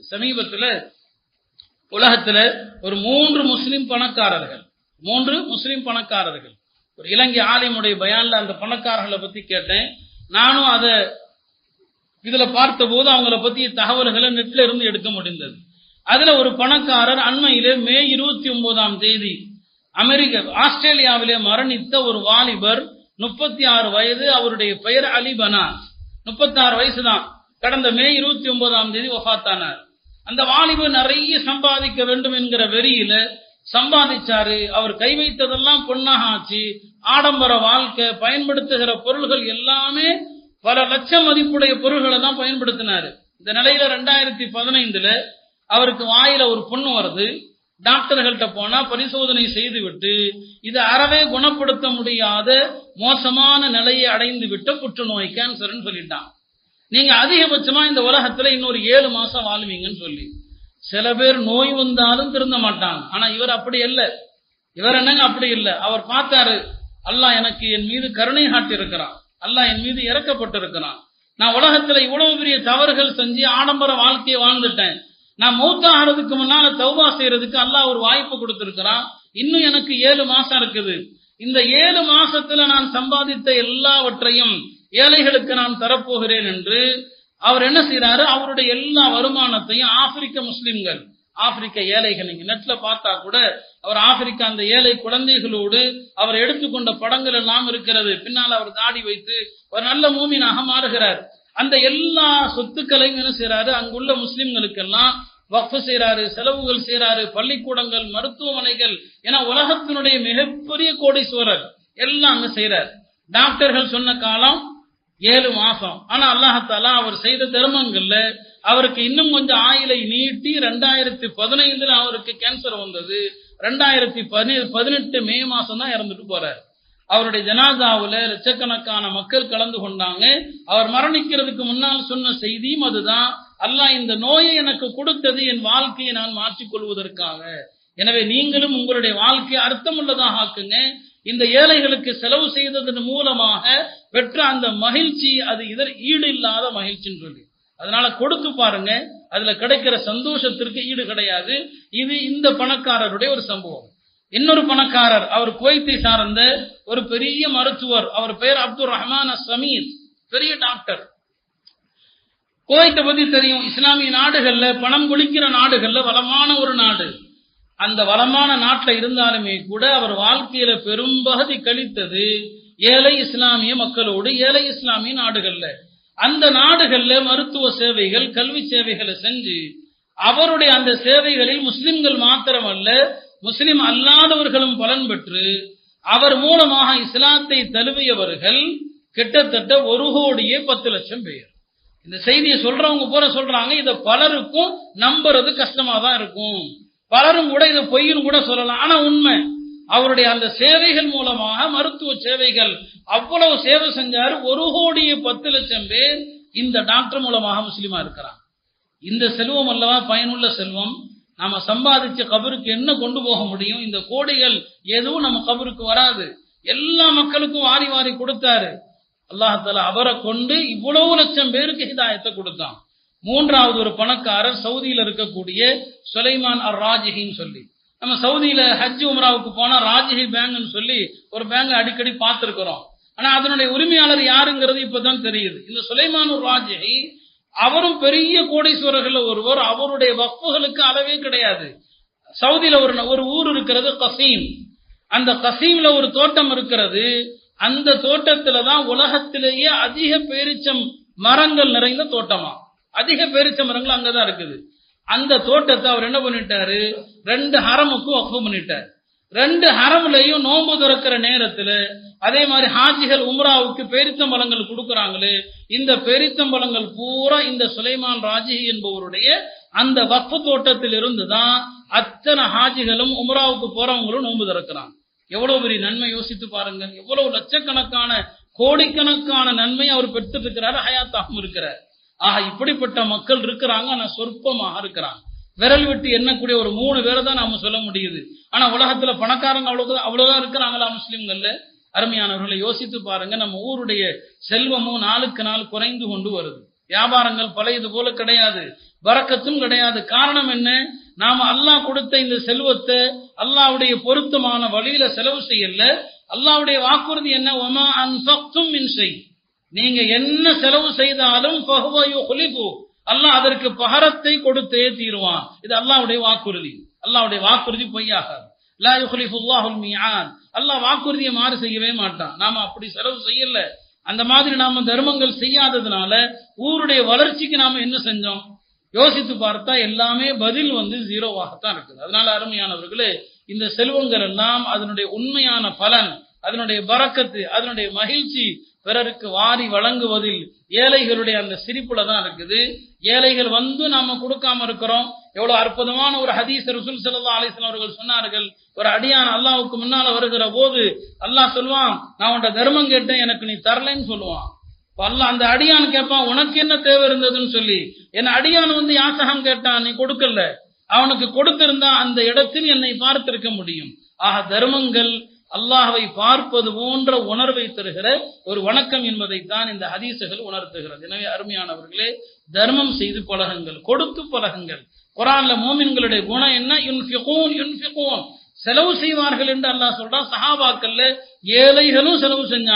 சமீபத்தில் உலகத்தில் ஒரு மூன்று முஸ்லிம் பணக்காரர்கள் மூன்று முஸ்லிம் பணக்காரர்கள். ஒரு இலங்கை ஆலயமுடைய பயான்ல அந்த பணக்காரர்களை பத்தி கேட்டேன். நானும் அதை இதுல பார்த்தபோது அவங்கள பத்தி தகவல்களை நெட்ல இருந்து எடுக்க முடிந்தது. அதுல ஒரு பணக்காரர் அண்மையிலே மே இருபத்தி ஒன்பதாம் தேதி அமெரிக்க ஆஸ்திரேலியாவிலே மரணித்த ஒரு வாலிபர் முப்பத்தி ஆறு வயது அவருடைய பெயர் அலி பனாஸ். முப்பத்தி ஆறு வயசு தான் கடந்த மே இருபத்தி ஒன்பதாம் தேதி ஒஃபாத்தானார் அந்த வாலிபு நிறைய சம்பாதிக்க வேண்டும் என்கிற வெறியில சம்பாதிச்சாரு. அவர் கை வைத்ததெல்லாம் பொன்னாக ஆச்சு. ஆடம்பர வாழ்க்கை பயன்படுத்துகிற பொருள்கள் எல்லாமே பல லட்சம் மதிப்புடைய பொருள்களை தான் பயன்படுத்தினாரு. இந்த நிலையில ரெண்டாயிரத்தி பதினைந்துல அவருக்கு வாயில ஒரு பொண்ணு வருது. டாக்டர்கள்ட்ட போனா பரிசோதனை செய்துவிட்டு இது அறவே குணப்படுத்த முடியாத மோசமான நிலையை அடைந்து விட்ட புற்றுநோய் கேன்சர்னு சொல்லிட்டான். நீங்க அதிகபட்சமா இந்த உலகத்துல இன்னொரு ஏழு மாசம் வாழ்வீங்கன்னு சொல்லி. சில பேர் நோய் வந்தாலும் திருந்த மாட்டாங்க. ஆனா இவர் அப்படி இல்ல இவர் என்னங்க அப்படி இல்ல? அவர் பார்த்தாரு அல்லாஹ் எனக்கு என் மீது கருணை காட்டி இருக்கிறான் அல்லாஹ் என் மீது இறக்கப்பட்டிருக்கிறான். நான் உலகத்துல இவ்வளவு பெரிய தவறுகள் செஞ்சு ஆடம்பர வாழ்க்கையை வாழ்ந்துட்டேன். நான் மௌத்தாகிறதுக்கு முன்னால தௌபா செய்யறதுக்கு அல்லாஹ் ஒரு வாய்ப்பு கொடுத்திருக்கிறான். இன்னும் எனக்கு ஏழு மாசம் இருக்குது. இந்த ஏழு மாசத்துல நான் சம்பாதித்த எல்லாவற்றையும் ஏழைகளுக்கு நான் தரப்போகிறேன் என்று அவர் என்ன செய்யறாரு அவருடைய எல்லா வருமானத்தையும் ஆப்பிரிக்க முஸ்லிம்கள் ஆப்பிரிக்க ஏழைகள் நீங்க நெட்ல பார்த்தா கூட அவர் ஆப்பிரிக்கா அந்த ஏழை குழந்தைகளோடு அவர் எடுத்துக்கொண்ட படங்கள் எல்லாம் இருக்கிறது. பின்னால் அவர் தாடி வைத்து ஒரு நல்ல மூமினாக மாறுகிறார். அந்த எல்லா சொத்துக்களையும் என்ன செய்யறாரு அங்குள்ள முஸ்லிம்களுக்கெல்லாம் வக்ஃபு செய்யறாரு செலவுகள் செய்யறாரு பள்ளிக்கூடங்கள் மருத்துவமனைகள் என உலகத்தினுடைய மிகப்பெரிய கோடீஸ்வரர். எல்லாம் அங்க செய்யறாரு டாக்டர்கள் சொன்ன காலம் ஏழு மாசம். ஆனா அல்லாஹாலா அவர் செய்த தர்மங்கள்ல அவருக்கு இன்னும் கொஞ்சம் ஆயிலை நீட்டி ரெண்டாயிரத்தி பதினைந்துல அவருக்கு கேன்சர் வந்தது. ரெண்டாயிரத்தி பதினெட்டு மே மாசம் தான் இறந்துட்டு போறாரு. அவருடைய ஜனாதாவுல லட்சக்கணக்கான மக்கள் கலந்து கொண்டாங்க. அவர் மரணிக்கிறதுக்கு முன்னால் சொன்ன செய்தியும் அதுதான். அல்லாஹ் இந்த நோயை எனக்கு கொடுத்தது என் வாழ்க்கையை நான் மாற்றிக் கொள்வதற்காக. எனவே நீங்களும் உங்களுடைய வாழ்க்கையை அர்த்தமுள்ளதாக ஆக்குங்க. இந்த ஏழைகளுக்கு செலவு செய்ததன் மூலமாக பெற்ற அந்த மகிழ்ச்சி அது இதர் ஈடு இல்லாத மகிழ்ச்சின்னு சொல்லி. அதனால கொடுத்து பாருங்க அதுல கிடைக்கிற சந்தோஷத்திற்கு ஈடு கிடையாது. இது இந்த பணக்காரருடைய ஒரு சம்பவம். இன்னொரு பணக்காரர் அவர் குவைத்தை சார்ந்த ஒரு பெரிய மருத்துவர். அவர் பெயர் அப்துல் ரஹ்மான் சமீர் பெரிய டாக்டர். குவைத்தை பத்தி தெரியும். இஸ்லாமிய நாடுகள்ல பணம் குளிக்கிற நாடுகள்ல வளமான ஒரு நாடு. அந்த வளமான நாட்டில் இருந்தாலுமே கூட அவர் வாழ்க்கையில பெரும்பகுதி கழித்தது ஏழை இஸ்லாமிய மக்களோடு ஏழை இஸ்லாமிய நாடுகள்ல. அந்த நாடுகள்ல மருத்துவ சேவைகள் கல்வி சேவைகளை செஞ்சு அவருடைய அந்த சேவைகளில் முஸ்லிம்கள் மாத்திரமல்ல முஸ்லிம் அல்லாதவர்களும் பலன் பெற்று அவர் மூலமாக இஸ்லாத்தை தழுவியவர்கள் கிட்டத்தட்ட ஒரு கோடியே பத்து லட்சம் பேர். இந்த செய்தியை சொல்றவங்க போற சொல்றாங்க இதை பலருக்கும் நம்புறது கஷ்டமா தான் இருக்கும். பலரும் கூட இதை பொய்யும் கூட சொல்லலாம். ஆனா உண்மை அவருடைய அந்த சேவைகள் மூலமாக மருத்துவ சேவைகள் அவ்வளவு சேவை செஞ்சாரு. ஒரு கோடியே பத்து லட்சம் பேர் இந்த டாக்டர் மூலமாக முஸ்லீமா இருக்கிறான் இந்த செல்வம் அல்லவா? பயனுள்ள செல்வம். நாம சம்பாதிச்ச கபருக்கு என்ன கொண்டு போக முடியும்? இந்த கோடிகள் எதுவும் நம்ம கபருக்கு வராது. எல்லா மக்களுக்கும் வாரி வாரி கொடுத்தாரு. அல்லாஹால அவரை கொண்டு இவ்வளவு லட்சம் பேருக்கு ஹிதாயத்தை கொடுத்தான். மூன்றாவது ஒரு பணக்காரர் சவுதியில இருக்கக்கூடிய சுலைமான் அர் ராஜிகின்னு சொல்லி. நம்ம சவுதியில ஹஜ் உம்ராவுக்கு போனா ராஜஹி பேங்க்னு சொல்லி ஒரு பேங்க் அடிக்கடி பார்த்திருக்கிறோம். ஆனா அதனுடைய உரிமையாளர் யாருங்கிறது இப்பதான் தெரியுது. இந்த சுலைமானூர் ராஜஹி அவரும் பெரிய கோடீஸ்வரர்கள் ஒருவர் அவருடைய வக்குகளுக்கு அளவே கிடையாது. சவுதியில ஒரு ஒரு ஊர் இருக்கிறது கசீம். அந்த கசீம்ல ஒரு தோட்டம் இருக்கிறது. அந்த தோட்டத்துல தான் உலகத்திலேயே அதிக பேரிச்சம் மரங்கள் நிறைந்த தோட்டமா? அதிக பேரிச்ச மரங்கள் அங்கதான் இருக்குது. அந்த தோட்டத்தை அவர் என்ன பண்ணிட்டாரு? ரெண்டு ஹரமுக்கும் வக்கு பண்ணிட்டார். ரெண்டு ஹரம்லையும் நோன்பு திறக்கிற நேரத்துல அதே மாதிரி ஹாஜிகள் உம்ராவுக்கு பெரித்தம்பலங்கள் கொடுக்கறாங்களே இந்த பெரித்தம்பலங்கள் பூரா இந்த சுலைமான் ராஜி என்பவருடைய அந்த வக்ஃபு தோட்டத்தில் இருந்து தான் அத்தனை ஹாஜிகளும் உம்ராவுக்கு போறவங்களும் நோன்பு திறக்கிறாங்க. எவ்வளவு பெரிய நன்மை யோசித்து பாருங்க எவ்வளவு லட்சக்கணக்கான கோடிக்கணக்கான நன்மை அவர் பெற்று இருக்கிறார் ஹயாத்தாகவும் இருக்கிறார். ஆக இப்படிப்பட்ட மக்கள் இருக்கிறாங்க ஆனா சொற்பமாக இருக்கிறாங்க. விரல் விட்டு எண்ணக்கூடிய ஒரு மூணு பேரை தான் நாம சொல்ல முடியுது. ஆனா உலகத்துல பணக்காரங்க அவ்வளவு அவ்வளவுதான் இருக்கிறாங்களா முஸ்லிம்கள்ல? அருமையானவர்களை யோசித்து பாருங்க நம்ம ஊருடைய செல்வமும் நாளுக்கு நாள் குறைந்து கொண்டு வருது. வியாபாரங்கள் பழையது போல கிடையாது. வரக்கத்தும் கிடையாது. காரணம் என்ன? நாம அல்லாஹ் கொடுத்த இந்த செல்வத்தை அல்லாவுடைய பொருத்தமான வழியில செலவு செய்யல. அல்லாவுடைய வாக்குறுதி என்ன? ஒமா அன்ஃபக்தும் மின் செய் நீங்க என்ன செலவு செய்தாலும் அல்லாஹ் அதற்கு பகரத்தை கொடுத்தே தீருவான். இது அல்லாவுடைய வாக்குறுதி. அல்லாவுடைய வாக்குறுதி பொய்யாகாது. அல்லாஹ் வாக்குறுதியை மாறு செய்யவே மாட்டான். நாம அப்படி செலவு செய்யல. அந்த மாதிரி நாம தர்மங்கள் செய்யாததுனால ஊருடைய வளர்ச்சிக்கு நாம என்ன செஞ்சோம்? யோசித்து பார்த்தா எல்லாமே பதில் வந்து ஜீரோவாகத்தான் இருக்குது. அதனால அருமையானவர்களே இந்த செல்வங்கள் எல்லாம் அதனுடைய உண்மையான பலன் அதனுடைய பறக்கத்து அதனுடைய மகிழ்ச்சி பிறருக்கு வாரி வழங்குவதில் ஏழைகளுடைய அந்த சிரிப்புல தான் இருக்குது. ஏழைகள் வந்து நாம கொடுக்காம இருக்கிறோம். எவ்வளவு அற்புதமான ஒரு ஹதீஸ் ரசூல் ஸல்லல்லாஹு அலைஹி அவர்கள் சொன்னார்கள். ஒரு அடியான் அல்லாவுக்கு முன்னால வருகிற போது அல்லாஹ் சொல்லுவான் நான் உன்ட தர்மம் கேட்டேன் எனக்கு நீ தரலைன்னு சொல்லுவான். இப்ப அல்லாஹ் அந்த அடியான் கேட்பான் உனக்கு என்ன தேவை இருந்ததுன்னு சொல்லி. என் அடியான் வந்து யாசகம் கேட்டான் நீ கொடுக்கல. அவனுக்கு கொடுத்திருந்தா அந்த இடத்தில் என்னை பார்த்திருக்க முடியும். ஆக தர்மங்கள் அல்லாஹவை பார்ப்பது போன்ற உணர்வை தருகிற ஒரு வணக்கம் என்பதைத்தான் இந்த ஹதீசுகள் உணர்த்துகிறது. எனவே அருமையானவர்களே தர்மம் செய்து பழகுங்கள் கொடுத்து பழகுங்கள். குரான்ல மோமின்களுடைய குணம் என்ன? யுன்ஃபிகூன் யுன்ஃபிகூன். செலவு செய்வார்கள் என்று அல்லாஹ் சொல்றான். சஹாபாக்கள்ல ஏழைகளும் செலவு செஞ்சாங்க.